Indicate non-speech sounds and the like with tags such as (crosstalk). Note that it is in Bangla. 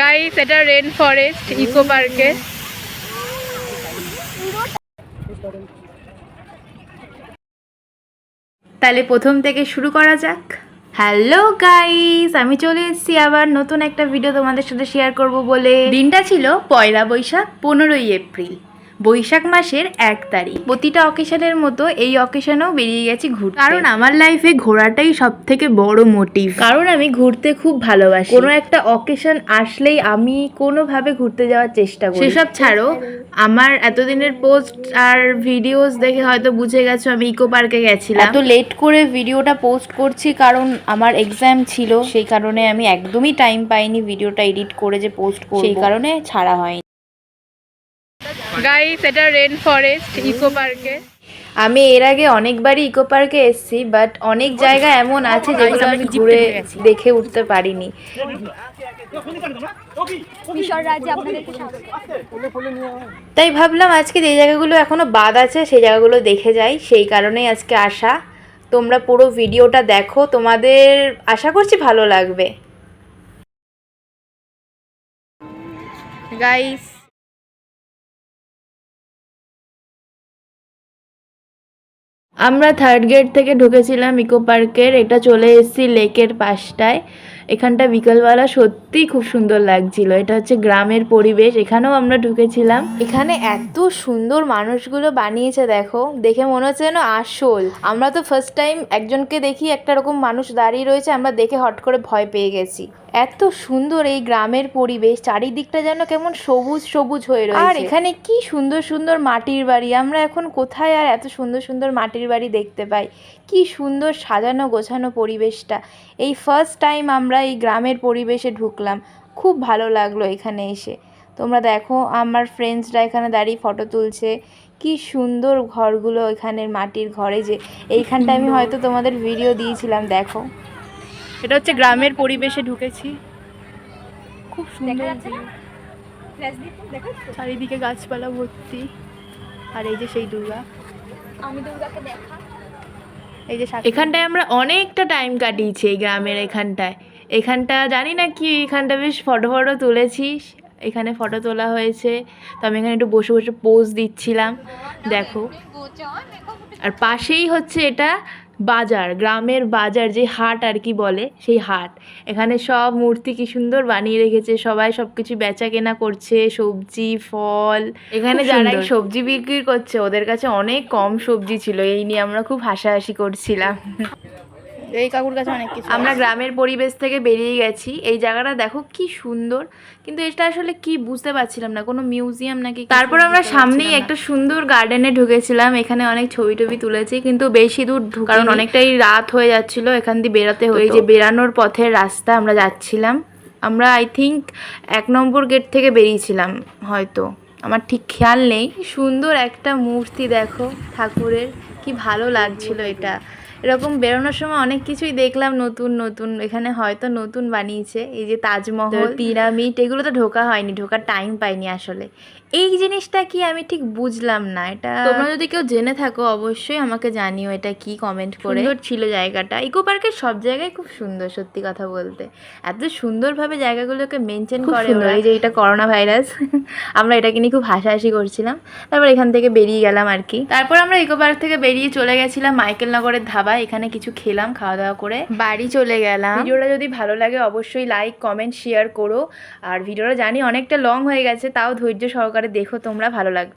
গাইস এটা রেন ফরেস্ট ইকো পার্কে তাহলে প্রথম থেকে শুরু করা যাক। হ্যালো গাইস আমি চলে এসেছি আবার নতুন একটা ভিডিও তোমাদের সাথে শেয়ার করব বলে। দিনটা ছিল পয়লা বৈশাখ, পনেরোই এপ্রিল। বৈশাখ মাসের এক তারিখ। প্রতিটা অকেশনের মতো এই অকেশনেও বেরিয়ে গেছি ঘুরতে। কারণ আমার লাইফে ঘোরাটাই সব থেকে বড় মোটিভ কারণ আমি ঘুরতে খুব ভালোবাসি। কোনো একটা অকেশন আসলেই আমি কোনোভাবে ঘুরতে যাওয়ার চেষ্টা করি। সেসব ছাড়ো আমার এতদিনের পোস্ট আর ভিডিওস দেখে হয়তো বুঝে গেছো আমি ইকো পার্কে গেছিলাম। এত লেট করে ভিডিওটা পোস্ট করছি কারণ আমার এক্সাম ছিল। সেই কারণে আমি একদমই টাইম পাইনি ভিডিওটা এডিট করে যে পোস্ট করব। সেই কারণে ছাড়া হয়নি। গাইস এটা রেন ফরেস্ট ইকো পার্কে আমি এর আগে অনেকবারই ইকো পার্কে এসেছি বাট অনেক জায়গা এমন আছে যেগুলো আমি ঘুরে দেখে উঠতে পারিনি। তাই ভাবলাম আজকে যে জায়গাগুলো এখনও বাদ আছে সেই জায়গাগুলো দেখে যাই। সেই কারণেই আজকে আসা। তোমরা পুরো ভিডিওটা দেখো। তোমাদের আশা করছি ভালো লাগবে। গাইস আমরা থার্ড গেট থেকে ঢুকেছিলাম ইকো পার্কের এটা চলে এসেছি লেকের পাশটায়। এখানটা বিকালবেলা সত্যিই খুব সুন্দর লাগছিল। এটা হচ্ছে গ্রামের পরিবেশ এখানেও আমরা ঢুকেছিলাম। এখানে এত সুন্দর মানুষগুলো বানিয়েছে দেখো। দেখে মনে হচ্ছে যেন আসল। আমরা তো ফার্স্ট টাইম একজনকে দেখি একটা রকম মানুষ দাঁড়িয়ে রয়েছে আমরা দেখে হট করে ভয় পেয়ে গেছি। এত সুন্দর এই গ্রামের পরিবেশ চারিদিকটা যেন কেমন সবুজ সবুজ হয়ে রয়েছে। আর এখানে কি সুন্দর সুন্দর মাটির বাড়ি আমরা এখন কোথায় আর এত সুন্দর সুন্দর মাটির বাড়ি দেখতে পাই? কি সুন্দর সাজানো গোছানো পরিবেশটা। এই ফার্স্ট টাইম আমরা এই গ্রামের পরিবেশে ঢুকলাম। খুব ভালো লাগল এখানে এসে। তোমরা দেখো আমার ফ্রেন্ডসরা এখানে দাঁড়িয়ে ফটো তুলছে। কি সুন্দর ঘরগুলো এখানের মাটির ঘরে যে এইখানটা আমি হয়তো তোমাদের ভিডিও দিয়েছিলাম দেখো। এটা হচ্ছে গ্রামের পরিবেশে ঢুকেছি। খুব সুন্দর? চারিদিকে গাছপালা ভর্তি। আর এই যে সেই দুর্গা। আমি দুর্গাকে দেখা। এই যে এখানটায় আমরা অনেকটা টাইম কাটিয়েছি এই গ্রামের এখানটায়। এখানটা জানি না কি এখানটা বেশ ফটো ফটো তুলেছি এখানে ফটো তোলা হয়েছে। তো আমি এখানে একটু বসে বসে পোজ দিচ্ছিলাম। দেখো। আর পাশেই হচ্ছে এটা বাজার গ্রামের বাজার যে হাট আর কি বলে সেই হাট। এখানে সব মূর্তি কি সুন্দর বানিয়ে রেখেছে সবাই সব কিছু বেচা কেনা করছে সবজি ফল। এখানে যারা সবজি বিক্রি করছে ওদের কাছে অনেক কম সবজি ছিল এই নিয়ে আমরা খুব হাসাহাসি করছিলাম। এই কাকুর কাছে অনেক কিছু আমরা গ্রামের পরিবেশ থেকে বেরিয়ে গেছি। এই জায়গাটা দেখো কি সুন্দর। কিন্তু এটা আসলে কি বুঝতে পারছিলাম না। কোনো মিউজিয়াম নাকি তারপর আমরা সামনেই একটা সুন্দর গার্ডেনে ঢুকেছিলাম। এখানে অনেক ছবি টবি তুলেছি কিন্তু বেশি দূর কারণ অনেকটাই রাত হয়ে যাচ্ছিল। এখান দিয়ে বেরাতে হয়ে যে বেরানোর পথের রাস্তা আমরা যাচ্ছিলাম। আমরা আই থিঙ্ক এক নম্বর গেট থেকে বেরিয়েছিলাম হয়তো। আমার ঠিক খেয়াল নেই। সুন্দর একটা মূর্তি দেখো ঠাকুরের। কি ভালো লাগছিল এটা। এরকম বেরোনোর সময় অনেক কিছুই দেখলাম নতুন নতুন। এখানে হয়তো নতুন বানিয়েছে। এই যে তাজমহল পিরামিড, এগুলো তো ঢোকা হয়নি, ঢোকার টাইম পাইনি আসলে। এই জিনিসটা কি আমি ঠিক বুঝলাম না এটা তোমরা যদি কেউ জেনে থাকো অবশ্যই আমাকে জানিও এটা কি কমেন্ট করে। ছিল জায়গাটা। ইকো পার্কের সব জায়গায় খুব সুন্দর সত্যি কথা বলতে। এত সুন্দরভাবে জায়গাগুলোকে মেনটেন করে। এই যে এটা করোনা ভাইরাস (laughs) আমরা এটাকে নিয়ে খুব হাসাহাসি করছিলাম। তারপর এখান থেকে বেরিয়ে গেলাম আর কি। তারপর আমরা ইকো পার্ক থেকে বেরিয়ে চলে গেছিলাম মাইকেল নগরের ধাবা এখানে কিছু খেলাম খাওয়া দাওয়া করে। বাড়ি চলে গেলাম। ভিডিওটা যদি ভালো লাগে অবশ্যই লাইক কমেন্ট শেয়ার করো। আর ভিডিওটা জানি অনেকটা লং হয়ে গেছে তাও ধৈর্য সহকারে দেখো তোমরা ভালো লাগবে।